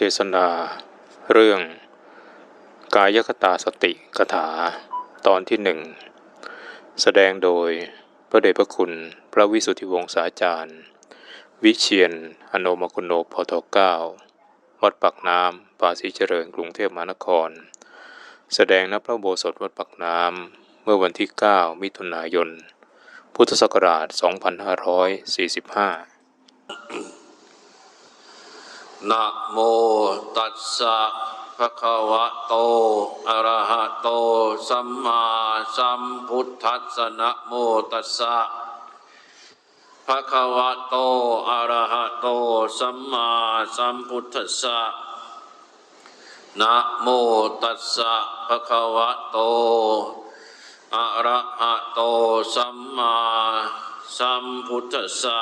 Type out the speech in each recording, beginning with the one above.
เทศนา เรื่อง กายคตาสติกถา ตอนที่หนึ่ง แสดงโดยพระเดชพระคุณพระวิสุทธิวงศาจารย์ วิเชียนอโนมกุโนพทเก้าวัดปักน้ำ ป่าศรีเจริญกรุงเทพมหานคร แสดงณพระโบสถวัดปักน้ำ เมื่อวันที่ 9 มิถุนายน พุทธศักราช 2545 นะโมตัสสะภะคะวะโต อะระหะโต สัมมาสัมพุทธัสสะนะโมตัสสะภะคะวะโต อะระหะโต สัมมาสัมพุทธัสสะนะโมตัสสะภะคะวะโต อะระหะโต สัมมาสัมพุทธัสสะ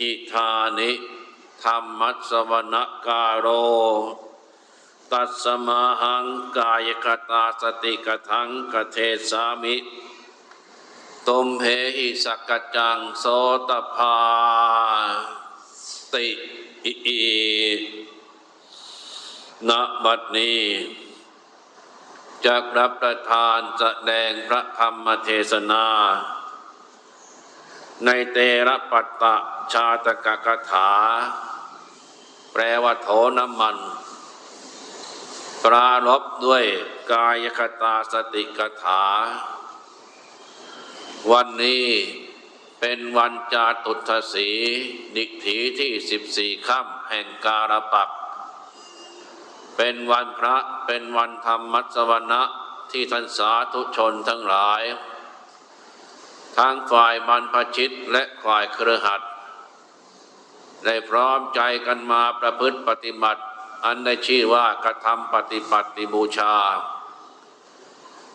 อิธานิ ธรรมัสวนการโร ตัสมาหังกายคตาสติกทังกเทสามิตุมเหหิสกกจังโสตภาติอิณบัดนี้จักรับประทานแสดงพระธรรมเทศนา ในเตระปัตตะชาตกกถา แปลว่าโถน้ำมัน ปรารบด้วยกายคตาสติกถา วันนี้เป็นวันจาตุทศีนิกถีที่สิบสี่ค่ำแห่งการปัก เป็นวันพระเป็นวันธรรมมัสวนะที่ท่านสาธุชนทั้งหลายทั้งฝ่ายบรรพชิตและฝ่ายเครือขัด ได้พร้อมใจกันมาประพฤติปฏิบัติ อันได้ชื่อว่ากระทำปฏิปัติบูชา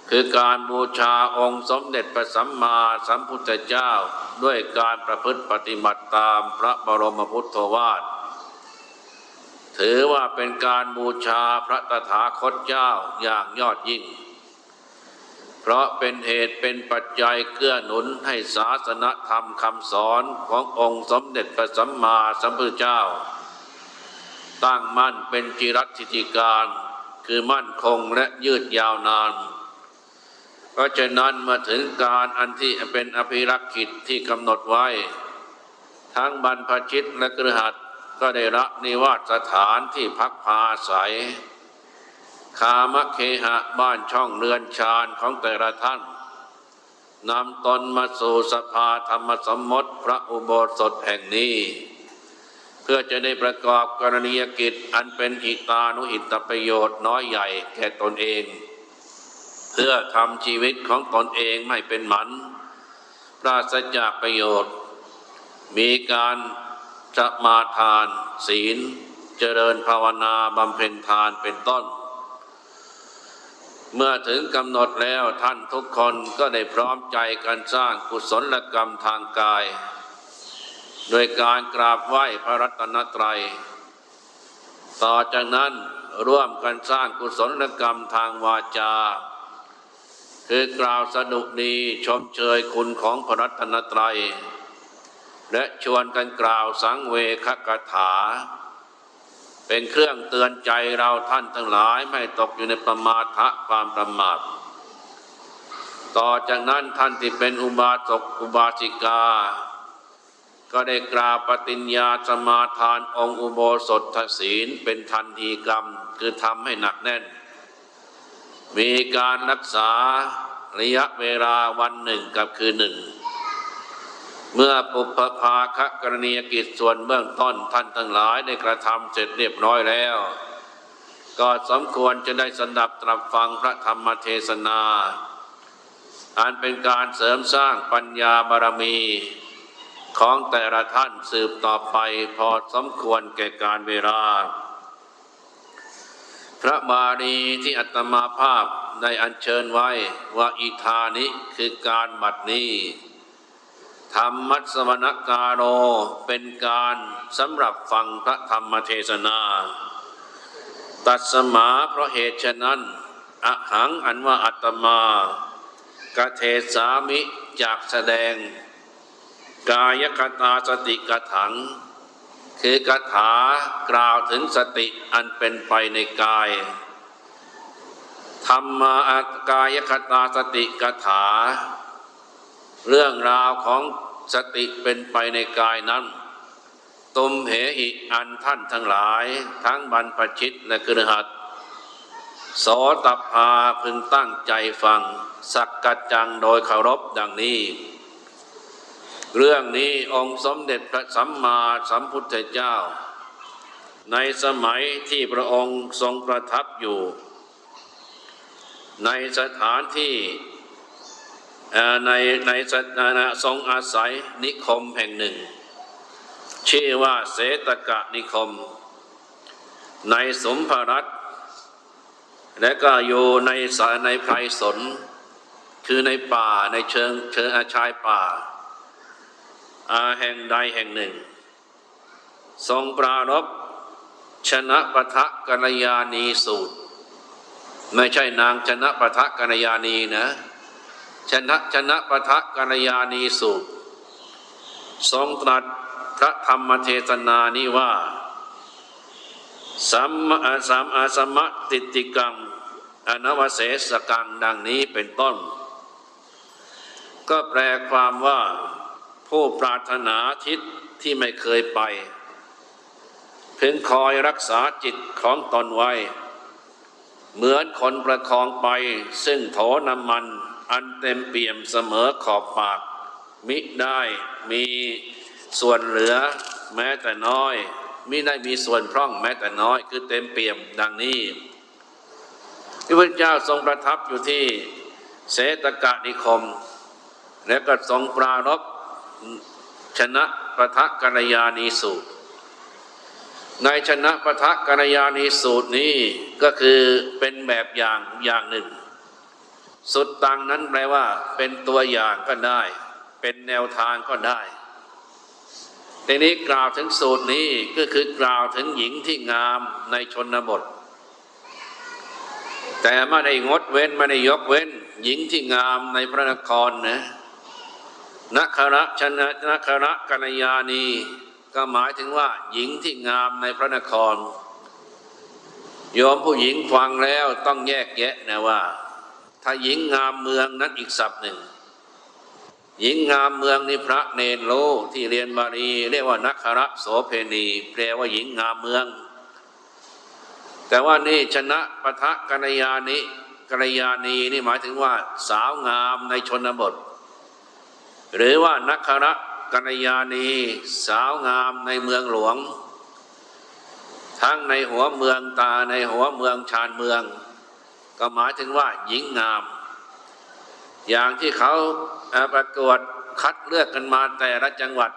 คือการบูชาองค์สมเด็จพระสัมมาสัมพุทธเจ้าด้วยการประพฤติปฏิบัติตามพระบรมพุทธวาทถือว่าเป็นการบูชาพระตถาคตเจ้าอย่างยอดยิ่ง เพราะเป็นเหตุเป็นปัจจัยเกื้อหนุนให้ศาสนธรรมคำสอนขององค์สมเด็จพระสัมมาสัมพุทธเจ้า ตั้งมั่นเป็นจิรัติธิการ คือมั่นคงและยืดยาวนาน เพราะฉะนั้นมาถึงการอันที่เป็นอภิรักษ์กิจที่กำหนดไว้ ทั้งบรรพชิตและกระหัตก็ได้รับนิวาสถานที่พักพาอาศัย คามเคหะบ้านช่องเรือนชานของแต่ละท่านนำตนมาสู่สภาธรรมสมมติพระอุโบสถแห่งนี้ เพื่อจะได้ประกอบกรณียกิจอันเป็นหิตานุหิตประโยชน์น้อยใหญ่แก่ตนเอง เพื่อทำชีวิตของตนเองไม่เป็นหมัน ปราศจากประโยชน์ มีการสมาทาน ศีล เจริญภาวนาบำเพ็ญทานเป็นต้น เมื่อถึงกำหนดแล้วท่านทุกคนก็ได้พร้อมใจกันสร้างกุศลกรรมทางกาย โดยการกราบไหว้พระรัตนตรัย ต่อจากนั้นร่วมกันสร้างกุศลกรรมทางวาจา คือกล่าวสดุดีชมเชยคุณของพระรัตนตรัย และชวนกันกล่าวสังเวคกถา เป็นเครื่องเตือนใจเราท่านทั้งหลายไม่ตกอยู่ในประมาทะความประมาท ต่อจากนั้นท่านที่เป็นอุบาสกอุบาสิกา ก็ได้กราบปฏิญญาสมาทานองค์อุโบสถศีลเป็นทันทีกรรมคือทำให้หนักแน่น มีการรักษาระยะเวลาวันหนึ่งกับคืนหนึ่ง เมื่อปุพพาคะกรณียกิจส่วนเบื้องต้นท่านทั้งหลายได้กระทำเสร็จเรียบร้อยแล้ว ก็สมควรจะได้สดับตรับฟังพระธรรมเทศนาอันเป็นการเสริมสร้างปัญญาบารมี ของแต่ละท่านสืบต่อไปพอสมควรแก่การเวลา พระบาลีที่อัตมาภาพได้อัญเชิญไว้ว่าอิธานิคือการบัดนี้ ธรรมมัสวรกาโรเป็นการสำหรับฟังพระธรรมเทศนา ตัดสมาเพราะเหตุฉะนั้นอหังอันว่าอัตมากเทสามิจากแสดง กายคตาสติกถัง คือคือกถากล่าวถึงสติอันเป็นไปในกายธรรมากายคตาสติกถา เรื่องราวของ สติเป็นไปในกายนั้นตุมเหหิอันท่านทั้งหลาย ทั้งบรรพชิตและกฤหัสโสตพาพึงตั้งใจฟัง สักกัจจังโดยเคารพดังนี้ เรื่องนี้องค์สมเด็จพระสัมมาสัมพุทธเจ้า ในสมัยที่พระองค์ทรงประทับอยู่ ในสถานที่ ในในสถานะทรงอาศัยนิคมแห่งหนึ่ง ชื่อว่าเสตกะนิคม ในสมภรัตและก็อยู่ในสาในไพรสน คือในป่าในเชิงเชิงอาชายป่าอาแห่งใดแห่งหนึ่ง ทรงปรารบชนะปะทะกัลยาณีสูตร ไม่ใช่นางชนะปะทะกัลยาณีนะ ชนะชนะปะทะกัลยาณีสูตรทรงตรัสพระธรรมเทศนานี้ว่าสัมมาสัมอาสมะติติกังอนวเสสกังดังนี้เป็นต้น ก็แปลความว่าผู้ปรารถนาทิศที่ไม่เคยไปเพึงคอยรักษาจิตของตนไว้ เหมือนคนประคองไปซึ่งโถน้ำมัน อันเต็มเปี่ยมเสมอขอบปาก มิได้มีส่วนเหลือแม้แต่น้อย มิได้มีส่วนพร่องแม้แต่น้อย คือเต็มเปี่ยมดังนี้พระพุทธเจ้าทรงประทับอยู่ที่เสตกะนิคม และก็ทรงปรารบชนะประทะกัลยาณีสูตร ในชนะประทะกัลยาณีสูตรนี้ก็คือเป็นแบบอย่างอย่างหนึ่ง สุดตังนั้นแปลว่า เป็นตัวอย่างก็ได้ เป็นแนวทางก็ได้ในนี้กล่าวถึงสูตรนี้ก็คือกล่าวถึงหญิงที่งามในชนบท แต่ไม่ได้งดเว้นไม่ได้ยกเว้น หญิงที่งามในพระนครนะนักระชนะนักระกัญญาณี ก็หมายถึงว่า หญิงที่งามในพระนครโยมผู้หญิงฟังแล้วต้องแยกแยะนะว่า ถ้าหญิงงามเมืองนั้นอีกศัพท์หนึ่ง หญิงงามเมืองนี่พระเนรโลที่เรียนบาลีเรียกว่านักขระโสเพณีแปลว่าหญิงงามเมือง แต่ว่านี่ชนะปะทะกัญญาณิกัญญาณีนี่หมายถึงว่าสาวงามในชนบท หรือว่านักขระกัญญาณีสาวงามในเมืองหลวง ทั้งในหัวเมืองตาในหัวเมืองชานเมือง ก็หมายถึงว่าหญิงงาม อย่างที่เขาประกวดคัดเลือกกันมาแต่ละจังหวัด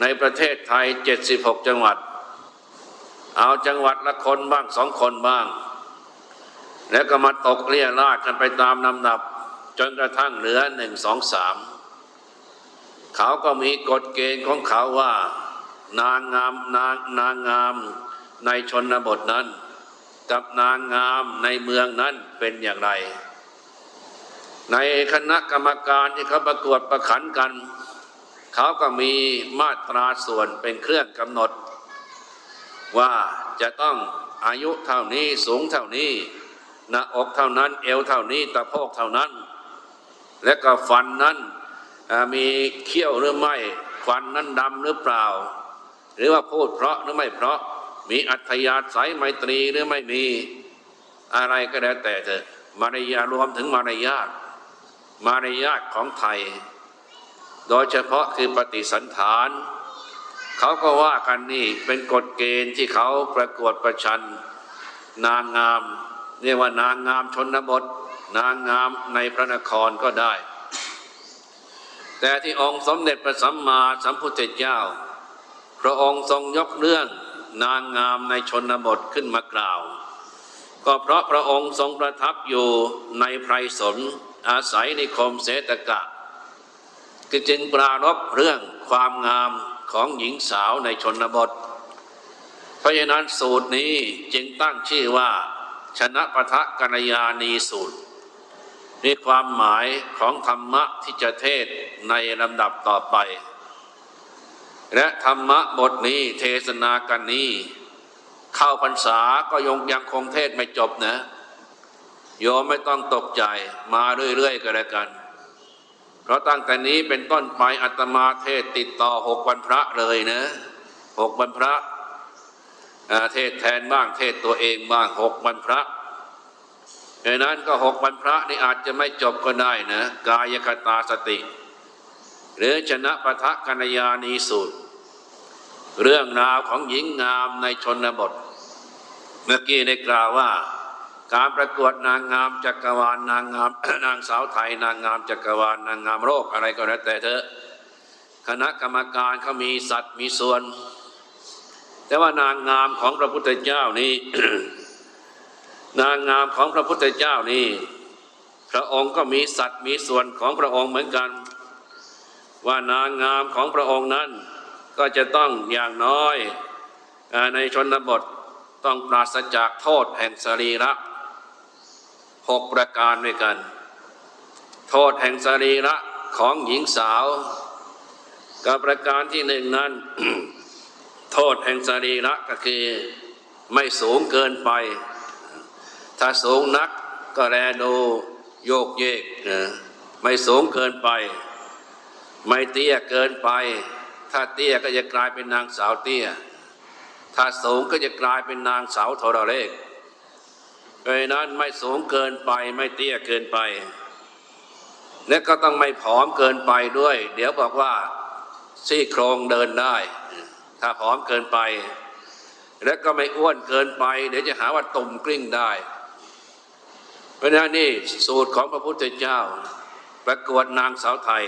ในประเทศไทย 76 จังหวัด เอาจังหวัดละคนบ้างสองคนบ้าง แล้วก็มาตกเลี่ยราดกันไปตามลำดับ จนกระทั่งเหลือหนึ่งสองสามเขาก็มีกฎเกณฑ์ของเขาว่า นางงามนางนางงามในชนบทนั้น กับนางงามในเมืองนั้นเป็นอย่างไร ในคณะกรรมการที่เขาประกวดประขันกัน เขาก็มีมาตราส่วนเป็นเครื่องกำหนด ว่าจะต้องอายุเท่านี้สูงเท่านี้หน้าอกเท่านั้น เอวเท่านี้ตะโพกเท่านั้น และก็ฟันนั้นมีเขี้ยวหรือไม่ฟันนั้นดำหรือเปล่า หรือว่าพูดเพราะหรือไม่เพราะ มีอัธยาศัยไมตรีหรือไม่มีอะไรก็แล้วแต่เถอะมารยารวมถึงมารยาทมารยาทของไทย โดยเฉพาะคือปฏิสันฐาน เขาก็ว่ากันนี่เป็นกฎเกณฑ์ที่เขาประกวดประชัน นางงามเรียกว่านางงามชนบท นางงามในพระนครก็ได้ แต่ที่องค์สมเด็จพระสัมมาสัมพุทธเจ้า พระองค์ทรงยกเรื่อง นางงามในชนบทขึ้นมากล่าว ก็เพราะพระองค์ทรงประทับอยู่ในไพรสนอาศัยในคมเสตกะก็จึงปรารบเรื่องความงามของหญิงสาวในชนบท เพราะฉะนั้นสูตรนี้จึงตั้งชื่อว่า ชนะปะทะกัญญาณีสูตรนี่ความหมายของธรรมะที่จะเทศในลำดับต่อไป และธรรมะบทนี้เทศนากันนี้ เข้าพรรษาก็ยงยังคงเทศไม่จบนะโยมไม่ต้องตกใจมาเรื่อยๆก็แล้วกัน เพราะตั้งแต่นี้เป็นต้นไปอัตมาเทศติดต่อหกวันพระเลยนะหกวันพระเทศแทนบ้างเทศตัวเองบ้างหกวันพระดังนั้นก็หกวันพระนี่อาจจะไม่จบก็ได้นะกายคตาสติ หรือชนะปะทะกัญญาณีสูตร เรื่องราวของหญิงงามในชนบท เมื่อกี้ได้กล่าวว่า การประกวดนางงามจักรวาลนางงามนางสาวไทย นางงามจักรวาลนางงามโลกอะไรก็แล้วแต่เถอะคณะกรรมการเขามีสัตว์มีส่วน แต่ว่านางงามของพระพุทธเจ้านี้ นางงามของพระพุทธเจ้านี้ พระองค์ก็มีสัตว์มีส่วนของพระองค์เหมือนกัน ว่านางงามของพระองค์นั้น ก็จะต้องอย่างน้อยในชนบทต้องปราศจากโทษแห่งสรีระหกประการด้วยกัน โทษแห่งสรีระของหญิงสาวกับประการที่หนึ่งนั้น โทษแห่งสรีระก็คือไม่สูงเกินไป ถ้าสูงนักก็แลดูโยกเยก ไม่สูงเกินไป ไม่เตี้ยเกินไป ถ้าเตี้ยก็จะกลายเป็นนางสาวเตี้ย ถ้าสูงก็จะกลายเป็นนางสาวโทรเลขเพราะฉะนั้นไม่สูงเกินไปไม่เตี้ยเกินไป และก็ต้องไม่ผอมเกินไปด้วย เดี๋ยวบอกว่าซี่โครงเดินได้ ถ้าผอมเกินไป และก็ไม่อ้วนเกินไป เดี๋ยวจะหาว่าตุ่มกลิ้งได้ เพราะนั้นนี่สูตรของพระพุทธเจ้า ประกวดนางสาวไทย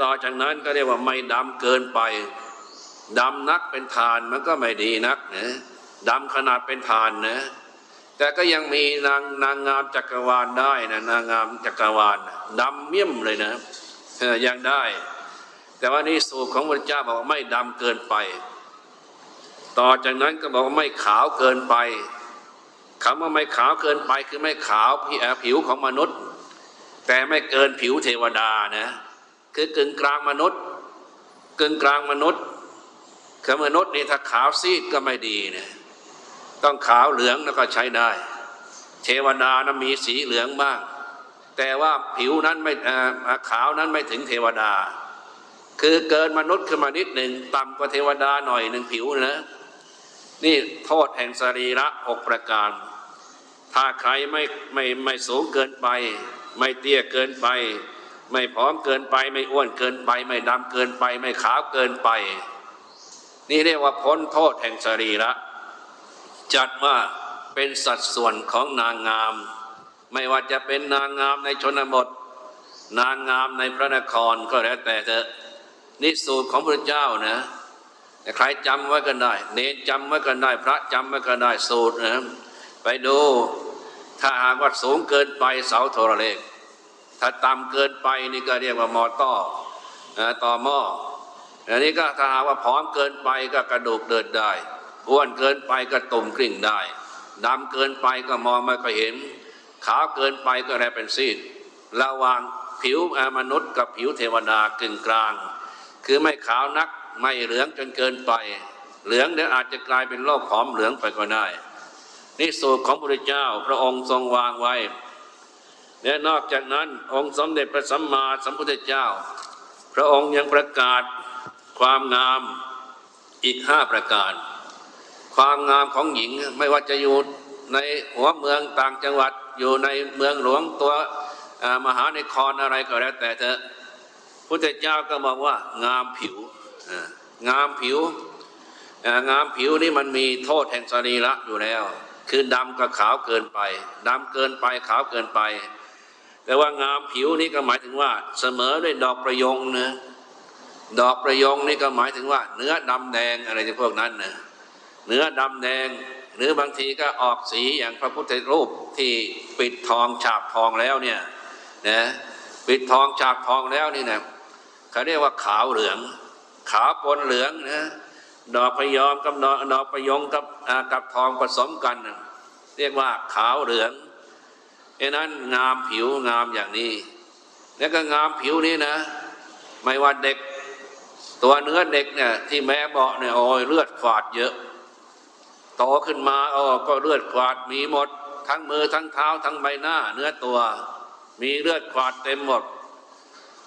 ต่อจากนั้นก็เรียกว่าไม่ดำเกินไปดำนักเป็นฐานมันก็ไม่ดีนักนะดำขนาดเป็นฐานนะแต่ก็ยังมีนางนางงามจักรวาลได้นะนางงามจักรวาลดำเมี่ยมเลยนะยังได้ แต่ว่านี่สูตรของพระเจ้าบอกว่าไม่ดำเกินไป ต่อจากนั้นก็บอกว่าไม่ขาวเกินไปคำว่าไม่ขาวเกินไปคือไม่ขาวผิวของมนุษย์ แต่ไม่เกินผิวเทวดานะ คือกึ่งกลางมนุษย์ กึ่งกลางมนุษย์คือมนุษย์นี่ถ้าขาวซีดก็ไม่ดีเนี่ยต้องขาวเหลืองแล้วก็ใช้ได้ เทวดานะมีสีเหลืองบ้าง แต่ว่าผิวนั้นไม่ขาวนั้นไม่ถึงเทวดา คือเกินมนุษย์ขึ้นมานิดหนึ่งต่ำกว่าเทวดาหน่อยหนึ่งผิวนะนี่โทษแห่งสรีระหกประการ ถ้าใครไม่ไม่ไม่สูงเกินไป ไม่เตี้ยเกินไป ไม่ผอมเกินไปไม่อ้วนเกินไป ไม่ดำเกินไป ไม่ขาวเกินไป นี่เรียกว่าพ้นโทษแห่งสรีระจัดว่าเป็นสัดส่วนของนางงาม ไม่ว่าจะเป็นนางงามในชนบท นางงามในพระนครก็แล้วแต่เถอะนี่สูตรของพระเจ้านะใครจำไว้กันได้ เนนจำไว้กันได้ พระจำไว้กันได้สูตรนะไปดูถ้าหากว่าสูงเกินไปเสาโทรเลข ถ้าต่ำเกินไปนี่ก็เรียกว่ามอต้อต่อหม้ออันนี้ก็ถ้าหากว่าผอมเกินไปก็กระดูกเดินได้อ้วนเกินไปก็ตุ่มกลิ่งได้ดำเกินไปก็มองไม่ค่อยเห็น ขาวเกินไปก็แลเป็นซีดระหว่างผิวมนุษย์กับผิวเทวดากึ่งกลาง คือไม่ขาวนักไม่เหลืองจนเกินไป เหลืองเดี๋ยวอาจจะกลายเป็นโรคผอมเหลืองไปก็ได้ นี่สูตรของพระเจ้าพระองค์ทรงวางไว้ และนอกจากนั้นองค์สมเด็จพระสัมมาสัมพุทธเจ้า พระองค์ยังประกาศความงามอีกห้าประการ ความงามของหญิงไม่ว่าจะอยู่ในหัวเมืองต่างจังหวัดอยู่ในเมืองหลวงตัวมหานครอะไรก็แล้วแต่เถอะพุทธเจ้าก็บอกว่า งามผิวงามผิวงามผิวนี่มันมีโทษแห่งสรีระอยู่แล้ว คือดำกับขาวเกินไปดำเกินไปขาวเกินไป แต่ว่างามผิวนี่ก็หมายถึงว่า เสมอด้วยดอกประยงนะดอกประยงนี่ก็หมายถึงว่า เนื้อดำแดงอะไรพวกนั้นนะเนื้อดำแดง หรือบางทีก็ออกสีอย่างพระพุทธรูปที่ปิดทองฉาบทองแล้วเนี่ยนะปิดทองฉาบทองแล้วนี่นะเขาเรียกว่าขาวเหลือง ขาวปนเหลืองนะดอกพยอมกับดอกดอกประยงกับกับทองผสมกัน เรียกว่าขาวเหลือง ดังนั้นงามผิวงามอย่างนี้ แล้วก็งามผิวนี้นะ ไม่ว่าเด็ก ตัวเนื้อเด็กเนี่ย ที่แม่เบอกเนี่ยโอ้ยเลือดฝาดเยอะโตขึ้นมาโอ้ก็เลือดฝาดมีหมด ทั้งมือทั้งเท้าทั้งใบหน้า เนื้อตัว มีเลือดฝาดเต็มหมด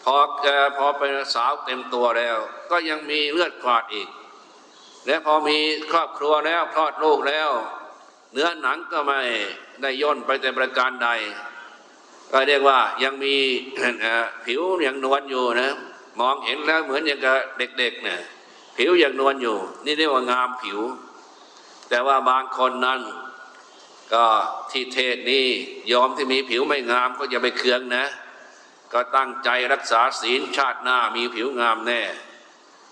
พอแกพอเป็นสาวเต็มตัวแล้ว ก็ยังมีเลือดฝาดอีก และพอมีครอบครัวแล้วคลอดลูกแล้ว เนื้อหนังก็ไม่ได้ย่นไปแต่ประการใด ก็เรียกว่ายังมีผิวยังนวลอยู่นะ มองเห็นแล้วเหมือนอย่างกับเด็กๆเนี่ยผิวยังนวลอยู่ นี่เรียกว่างามผิว แต่ว่าบางคนนั้น ก็ที่เทศนี้ยอมที่มีผิวไม่งามก็อย่าไปเคืองนะ ก็ตั้งใจรักษาศีลชาติหน้ามีผิวงามแน่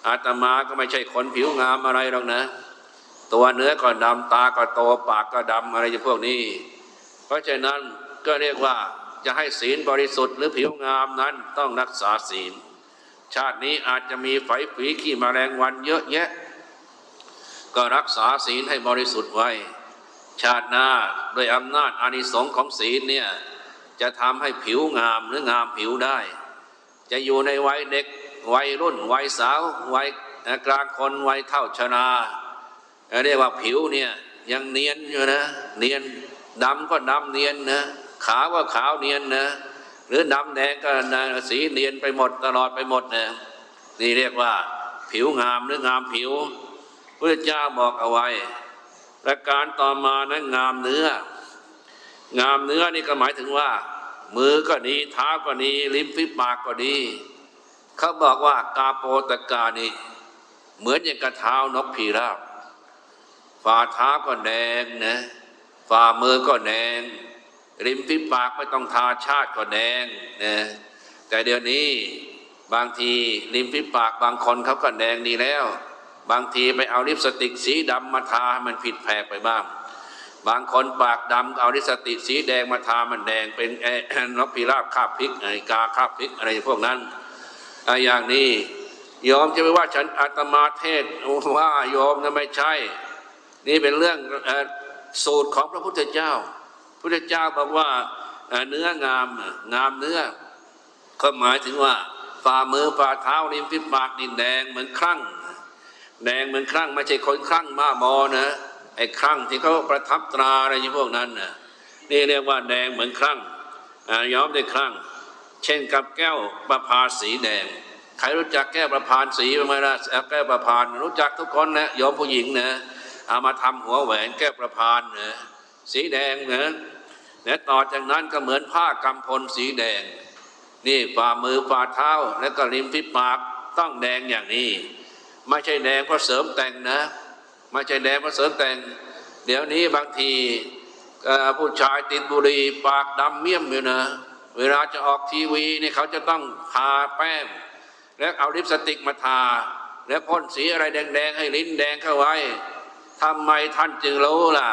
อาตมาก็ไม่ใช่คนผิวงามอะไรหรอกนะ ตัวเนื้อก็ดำตาก็โตปากก็ดำอะไรอย่างพวกนี้ เพราะฉะนั้นก็เรียกว่าจะให้ศีลบริสุทธิ์หรือผิวงามนั้นต้องรักษาศีล ชาตินี้อาจจะมีไฝฝีขี้แมลงวันเยอะแยะ ก็รักษาศีลให้บริสุทธิ์ไว้ ชาติหน้าโดยอำนาจอานิสงส์ของศีลเนี่ยจะทำให้ผิวงามหรืองามผิวได้ จะอยู่ในวัยเด็กวัยรุ่นวัยสาววัยกลางคนวัยเท่าชรา เรียกว่าผิวเนี่ยยังเนียนอยู่นะ เนียนดำก็ดำเนียนนะขาวก็ขาวเนียนนะ หรือดำแดงก็นะสีเนียนไปหมดตลอดไปหมดนะนี่เรียกว่า ผิวงามหรืองามผิวพระเจ้าบอกเอาไว้ประการต่อมานั้นงามเนื้อ งามเนื้อนี่ก็หมายถึงว่า มือก็ดีเท้าก็ดีลิ้มฝีปากก็ดี เขาบอกว่ากาโปตกานี่เหมือนอย่างกระเท้านกพีราบ ฝ่าเท้าก็แดงนะฝ่ามือก็แดง ริมฝีปากไม่ต้องทาชาติก็แดงนะแต่เดี๋ยวนี้บางทีริมฝีปากบางคนเขาก็แดงดีแล้ว บางทีไปเอาลิปสติกสีดำมาทาให้มันผิดแผกไปบ้าง บางคนปากดำเอาลิปสติกสีแดงมาทามันแดงเป็นเอ่อนกพิราบคาบพริกไอกาคาบพริกอะไรพวกนั้นอย่างนี้ยอมจะไปว่าฉันอาตมาเทศว่าโยอมนะไม่ใช่ นี่เป็นเรื่องอสูตรของพระพุทธเจ้า พระพุทธเจ้าบอกว่าเนื้องามงามเนื้อ ก็หมายถึงว่าฝ่ามือฝ่าเท้าริมฝีปากนี่แดงเหมือนครั่ง แดงเหมือนครั่งไม่ใช่คนครั่งบ้าบอนะไอ้ครั่งที่เขาประทับตราอะไรอย่างพวกนั้นนะนี่เรียกว่าแดงเหมือนครั่งย้อมด้วยครั่ง เช่นกับแก้วประพาสีแดงใครรู้จักแก้วประพานสีบ้างไหมล่ะแก้วประพานรู้จักทุกคนนะโยมผู้หญิงนะ เอามาทำหัวแหวนแก้วประพานนะสีแดงเนะและต่อจากนั้นก็เหมือนผ้ากำพลสีแดง นี่ฝ่ามือฝ่าเท้าแล้วก็ริมฝีปากต้องแดงอย่างนี้ ไม่ใช่แดงเพราะเสริมแต่งนะไม่ใช่แดงเพราะเสริมแต่ง เดี๋ยวนี้บางทีผู้ชายติดบุหรี่ปากดำเมี่ยมอยู่นะเวลาจะออกทีวีนี่เขาจะต้องทาแป้ง แล้วเอาลิปสติกมาทา แล้วพ่นสีอะไรแดงๆให้ลิ้นแดงเข้าไว้ ทำไมท่านจึงรู้ล่ะ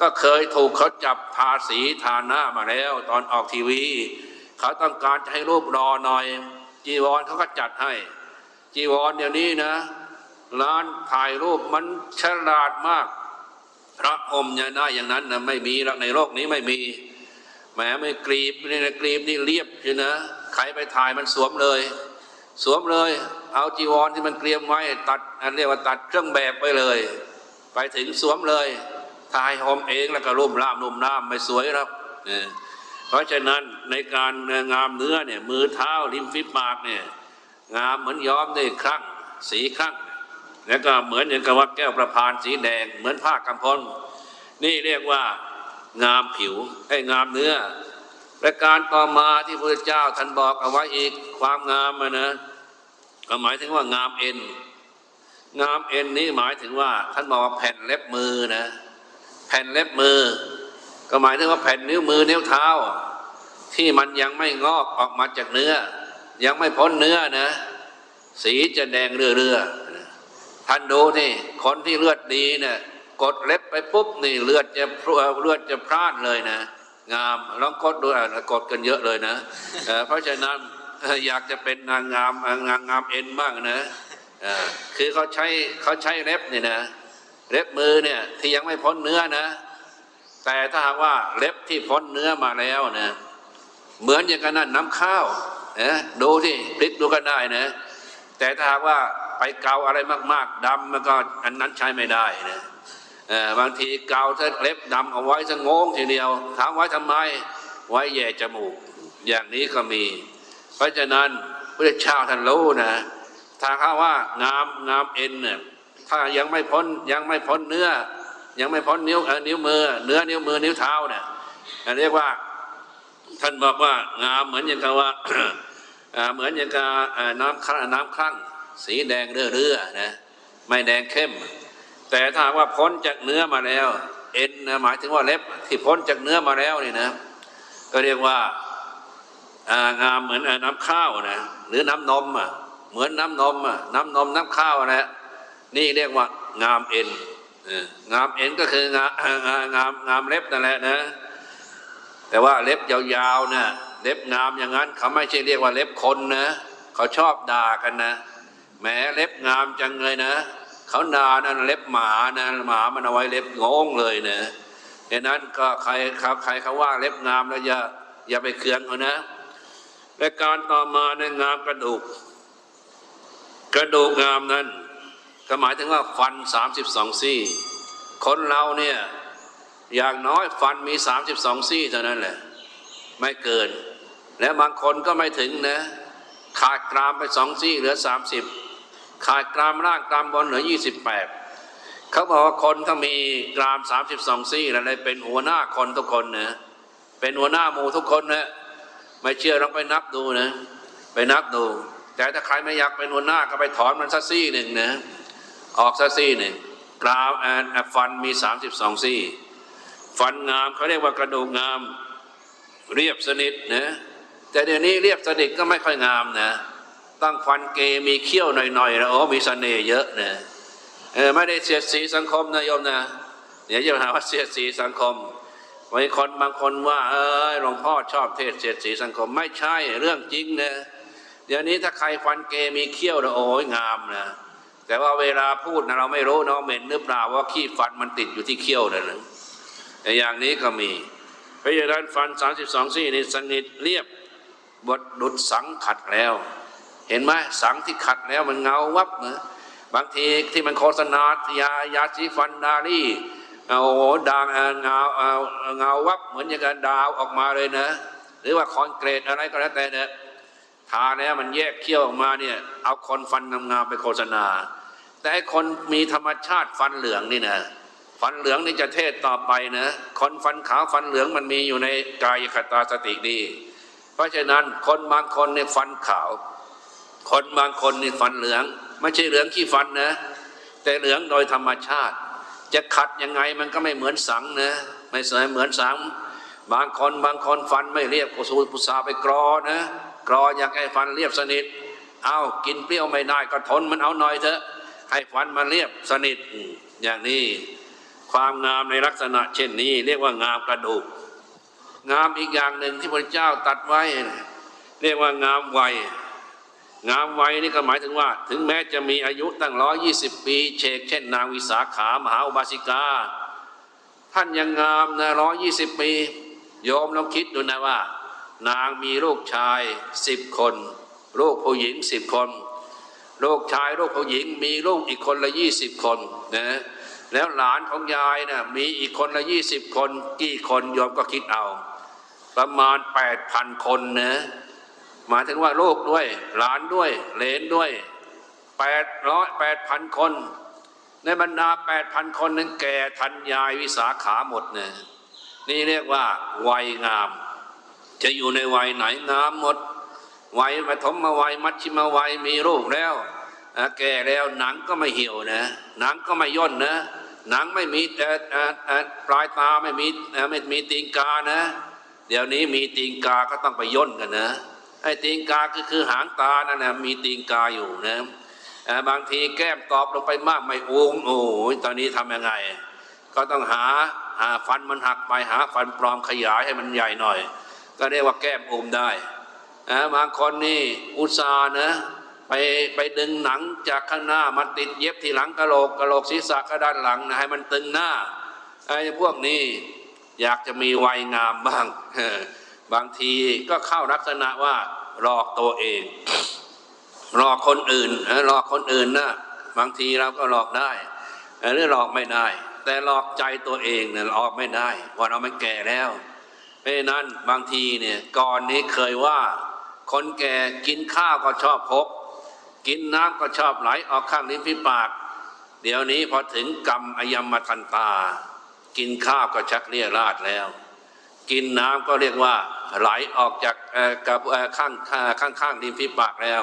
ก็เคยถูกเขาจับทาสีทาหน้ามาแล้ว ตอนออกทีวี เขาต้องการจะให้รูปรอหน่อย จีวรเขาก็จัดให้ จีวรเดี๋ยวนี้นะ ร้านถ่ายรูปมันฉลาดมาก พระอมยได้อย่างนั้นนะไม่มีหรอกในโลกนี้ไม่มีแหมไม่กรีบนี่นะกรีบนี่เรียบใช่นะใครไปถ่ายมันสวมเลย สวมเลย เอาจีวรที่มันเกรียมไว้ตัดอันเรียกว่าตัดเครื่องแบบไปเลย ไปถึงสวมเลยถ่ายหอมเองแล้วก็ร่มร่ามนุ่มน้ำไม่สวยครับเนี่ยเพราะฉะนั้นในการงามเนื้อเนี่ยมือเท้าริมฝีปากเนี่ยงามเหมือนย้อมด้วยครั่งสีครั่งแล้วก็เหมือนอย่างกับว่าแก้วประพานสีแดง เหมือนผ้ากำพลนี่เรียกว่างามผิวไอ้งามเนื้อและการต่อมาที่พระเจ้าท่านบอกเอาไว้อีกความงามอะนะก็หมายถึงว่างามเอ็น งามเอ็นนี้หมายถึงว่า ท่านบอกว่าแผ่นเล็บมือนะ แผ่นเล็บมือ ก็หมายถึงว่าแผ่นนิ้วมือนิ้วเท้า ที่มันยังไม่งอกออกมาจากเนื้อ ยังไม่พ้นเนื้อนะ สีจะแดงเรื่อๆท่านดูนี่คนที่เลือดดีเนี่ยกดเล็บไปปุ๊บนี่เลือดจะเลือดจะพร่านเลยนะงามลองกดดูอะกดกันเยอะเลยนะเพราะฉะนั้นอยากจะเป็นนางงามนางงามเอ็นบ้างนะ คือเขาใช้เขาใช้เล็บนี่นะเล็บมือเนี่ยที่ยังไม่พ้นเนื้อนะ แต่ถ้าหากว่าเล็บที่พ้นเนื้อมาแล้วนะเหมือนอย่างกันนั่นน้ำข้าวนะดูที่พลิกดูกันได้นะแต่ถ้าหากว่าไปเกาอะไรมาก ๆดำมันก็อันนั้นใช้ไม่ได้นะบางทีเกาถ้าเล็บดำเอาไว้จะงงทีเดียว ถามไว้ทำไมไว้แย่จมูก อย่างนี้ก็มี เพราะฉะนั้นพระเจ้าท่านรู้นะ ถ้าข้าว่างามงามเอ็นเนี่ยถ้ายังไม่พ้นยังไม่พ้นเนื้อ ยังไม่พ้นนิ้วเออนิ้วมือ เนื้อนิ้วมือนิ้วเท้าเนี่ยเรียกว่าท่านบอกว่างามเหมือนอย่างกับว่าเหมือนอย่างกับน้ำครั่งน้ำครั่ง สีแดงเรื่อๆนะไม่แดงเข้ม แต่ถ้าว่าพ้นจากเนื้อมาแล้ว เอ็นนะหมายถึงว่าเล็บที่พ้นจากเนื้อมาแล้วนี่นะก็เรียกว่างามเหมือนน้ำข้าวนะหรือน้ำนมอะ เหมือนน้ำนมอะน้ำนมน้ำข้าวนะนี่เรียกว่างามเอ็นงามเอ็นก็คืองามอ่างามงามเล็บนั่นแหละนะ แต่ว่าเล็บยาวๆนะเล็บงามอย่างนั้น เขาไม่ใช่เรียกว่าเล็บคนนะเขาชอบด่ากันนะแหมเล็บงามจังเลยนะเขาด่านั่นเล็บหมานะหมามันเอาไว้เล็บงงเลยนะดังนั้นก็ใครเขาใครเขาว่าเล็บงามแล้วอย่าอย่าไปเคืองเขานะและการต่อมาในงามกระดูก กระดูกงามนั้น ก็หมายถึงว่าฟัน 32 ซี่ คนเราเนี่ยอย่างน้อยฟันมี 32 ซี่เท่านั้นแหละ ไม่เกิน และบางคนก็ไม่ถึงนะ ขาดกรามไปสองซี่เหลือ 30 ขาดกรามล่างกรามบนเหลือ 28 เขาบอกว่าคนถ้ามีกราม 32 ซี่แล้วเลยเป็นหัวหน้าคนทุกคนนะเป็นหัวหน้าหมู่ทุกคนนะไม่เชื่อลองไปนับดูนะ ไปนับดู แต่ถ้าใครไม่อยากเป็นหัวหน้าก็ไปถอนมันสักซี่หนึ่งนะออกสักซี่หนึ่งกรามแอนฟันมี 32 ซี่ ฟันงามเขาเรียกว่ากระดูกงามเรียบสนิทนะแต่เดี๋ยวนี้เรียบสนิทก็ไม่ค่อยงามนะตั้งฟันเกมีเขี้ยวหน่อยๆแล้วโอ้มีเสน่ห์เยอะนะเออไม่ได้เสียดสีสังคมนะโยมนะเดี๋ยวจะหาว่าเสียดสีสังคมมีคนบางคนว่าเออหลวงพ่อชอบเทศเสียดสีสังคมไม่ใช่เรื่องจริงนะ เดี๋ยวนี้ถ้าใครฟันเกมีเขี้ยวแล้วโอ้ยงามนะแต่ว่าเวลาพูดนะเราไม่รู้เนาะเหม็นหรือเปล่าว่าขี้ฟันมันติดอยู่ที่เขี้ยวนั่นนะแต่อย่างนี้ก็มีเพราะฉะนั้นฟัน 32 ซี่นี่สนิทเรียบบดดุดสังขัดแล้ว เห็นไหมสังที่ขัดแล้วมันเงาวับนะบางทีที่มันโฆษณายายาสีฟันดาลี่โอ้โหดางเงาเอาเงาวับเหมือนอย่างกับดาวออกมาเลยนะ หรือว่าคอนกรีตอะไรก็แล้วแต่เนี่ย ทาแล้วมันแยกเขี้ยวออกมาเนี่ย เอาคนฟันงามๆไปโฆษณา แต่ไอ้คนมีธรรมชาติฟันเหลืองนี่นะฟันเหลืองนี่จะเทศต่อไปนะคนฟันขาวฟันเหลืองมันมีอยู่ในกายคตาสติดี เพราะฉะนั้นคนบางคนในยฟันขาว คนบางคนนี่ฟันเหลือง ไม่ใช่เหลืองขี้ฟันนะ แต่เหลืองโดยธรรมชาติ จะขัดยังไงมันก็ไม่เหมือนสังนะไม่เสยเหมือนสัง บางคนบางคนฟันไม่เรียบกุสูปุษาไปกรอนะ กรออยากให้ฟันเรียบสนิท เอากินเปรี้ยวไม่ได้ก็ทนมันเอาหน่อยเถอะ ให้ฟันมันเรียบสนิทอย่างนี้ ความงามในลักษณะเช่นนี้ เรียกว่างามกระดูก งามอีกอย่างหนึ่งที่พระเจ้าตัดไว้ เรียกว่างามวัยงามวัยนี่ก็หมายถึงว่า ถึงแม้จะมีอายุตั้งร้อยี่สิบปีเชกเช่นนางวิสาขามหาอุบาสิกา ท่านยังงามนะร้อยี่สิบปี โยมลองคิดดูนะว่า นางมีลูกชายสิบคนลูกผู้หญิงสิบคนลูกชายลูกผู้หญิง มีลูกอีกคนละยี่สิบคนนะแล้วหลานของยายนะ่ะมีอีกคนละยี่สิบคน กี่คนโยมก็คิดเอา ประมาณแปดพันคนนะหมายถึงว่าลูกด้วย หลานด้วยเหลนด้วยแปดร้อยแปดพันคน ในบรรดาแปดพันคนนั้นแก่ทันยายวิสาขาหมดเนะนี่เรียกว่าวัยงาม จะอยู่ในวัยไหนงามหมด วัยปฐมวัยมัชชิมวัยมีลูกแล้ว แก่แล้วหนังก็ไม่เหี่ยวนะ หนังก็ไม่ย่นนะ หนังไม่มีเอ่อเอ่อเอ่อปลายตาไม่มีไม่มีตีนกานะ เดี๋ยวนี้มีตีนกาก็ต้องไปย่นกันนะไอ้ตีนกาก็คือหางตานั่นนะมีตีนกาอยู่นะบางทีแก้มตอบลงไปมากไม่อุ้งโอ้ยตอนนี้ทำยังไง ก็ต้องหาหาฟันมันหักไปหาฟันปลอมขยายให้มันใหญ่หน่อย ก็เรียกว่าแก้มอุ้มได้นะบางคนนี่อุตส่าห์นะไปไปดึงหนังจากข้างหน้ามาติดเย็บที่หลังกะโหลกกะโหลกศีรษะก็ด้านหลังนะให้มันตึงหน้าไอ้พวกนี้อยากจะมีวัยงามบ้าง บางทีก็เข้าลักษณะว่าหลอกตัวเองหลอกคนอื่นหลอกคนอื่นนะบางทีเราก็หลอกได้เออหรือหลอกไม่ได้ แต่หลอกใจตัวเองเนี่ยหลอกไม่ได้เพราะเราไม่แก่แล้ว เพราะนั้นบางทีเนี่ยก่อนนี้เคยว่า คนแก่กินข้าวก็ชอบพก กินน้ำก็ชอบไหลออกข้างลิ้นพิปาก เดี๋ยวนี้พอถึงกรรมอยมมาทันตา กินข้าวก็ชักเรียราดแล้ว กินน้ำก็เรียกว่า ไหลออกจากกับข้างข้างข้างข้างริมฝีปากแล้ว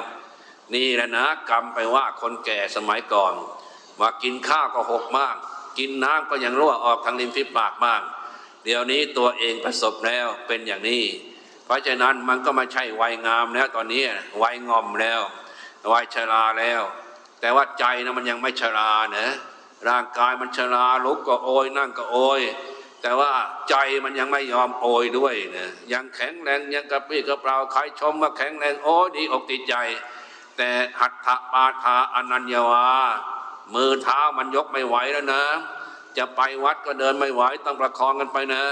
นี่แหละนะกรรมไปว่าคนแก่สมัยก่อนว่ากินข้าวก็หกมาก กินน้ำก็ยังรั่วออกทางริมฝีปากมาก เดี๋ยวนี้ตัวเองประสบแล้วเป็นอย่างนี้ เพราะฉะนั้นมันก็ไม่ใช่วัยงามแล้วตอนนี้วัยงอมแล้ววัยชราแล้ว แต่ว่าใจนะมันยังไม่ชราเนะร่างกายมันชราลุกก็โอยนั่งก็โอยแต่ว่าใจมันยังไม่ยอมโอยด้วยนะยังแข็งแรงยังกระปี้กระเปร่าใครชมว่าแข็งแรงโอ้ดีอกติดใจ แต่หัตถปาทาอนัญญาวามือเท้ามันยกไม่ไหวแล้วนะ จะไปวัดก็เดินไม่ไหวต้องประคองกันไปนะ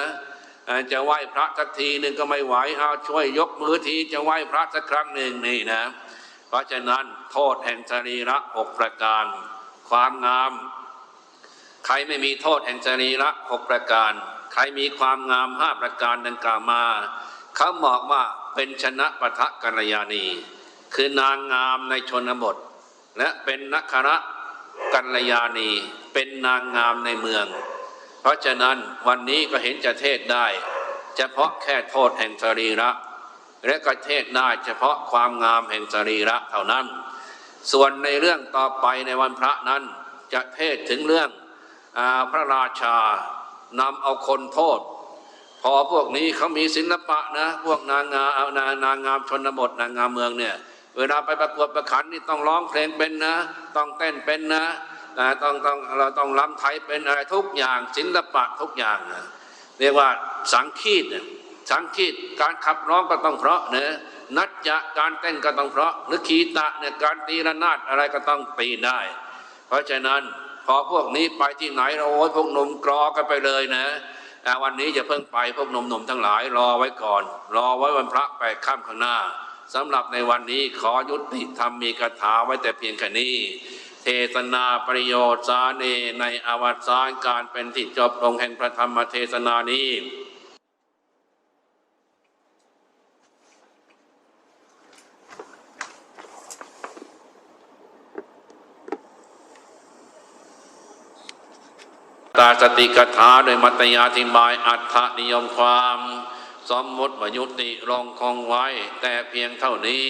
จะไหว้พระสักทีหนึ่งก็ไม่ไหวเอาช่วยยกมือทีจะไหว้พระสักครั้งหนึ่งนี่นะ เพราะฉะนั้นโทษแห่งสรีระหกประการ ความงาม ใครไม่มีโทษแห่งสรีระหกประการ ใครมีความงามห้าประการดังกล่าวมาเขาบอกว่าเป็นชนะปะทะกัลยาณี คือนางงามในชนบท และเป็นนักขระกัลยาณี เป็นนางงามในเมือง เพราะฉะนั้นวันนี้ก็เห็นจะเทศได้ เฉพาะแค่โทษแห่งสรีระ และก็เทศได้เฉพาะความงามแห่งสรีระเท่านั้น ส่วนในเรื่องต่อไปในวันพระนั้นจะเทศถึงเรื่องอพระราชานำเอาคนโทษ พอพวกนี้เขามีศิลปะนะ พวกนางงามเอานางนางงามชนบทนางงามเมืองเนี่ยเวลาไปประกวดประขันนี่ต้องร้องเพลงเป็นนะ ต้องเต้นเป็นนะ อ่าต้องต้องเราต้องรำไทยเป็นอะไรทุกอย่างศิลปะทุกอย่างนะเรียกว่าสังคีตเนี่ยสังคีตการขับร้องก็ต้องเพราะนะนัจจะการเต้นก็ต้องเพราะหรือขีตะเนี่ยการตีระนาดอะไรก็ต้องตีได้ เพราะฉะนั้นพอพวกนี้ไปที่ไหนเราโอ้ยพวกหนุ่มกรอกันไปเลยนะอ่วันนี้จะเพิ่งไปพวกหนุ่มๆทั้งหลายรอไว้ก่อน รอไว้วันพระแปดข้ามข้างหน้าสำหรับในวันนี้ขอยุติธรรมมีคาถาไว้แต่เพียงแค่นี้ เทศนาประโยชน์สาเนในอวสานการเป็นที่จบลงแห่งพระธรรมเทศนานี้ตาสติกถาโดยมัตยาธิบายอัฏฐนิยมความ สมมติวยุติลงคงไว้ แต่เพียงเท่านี้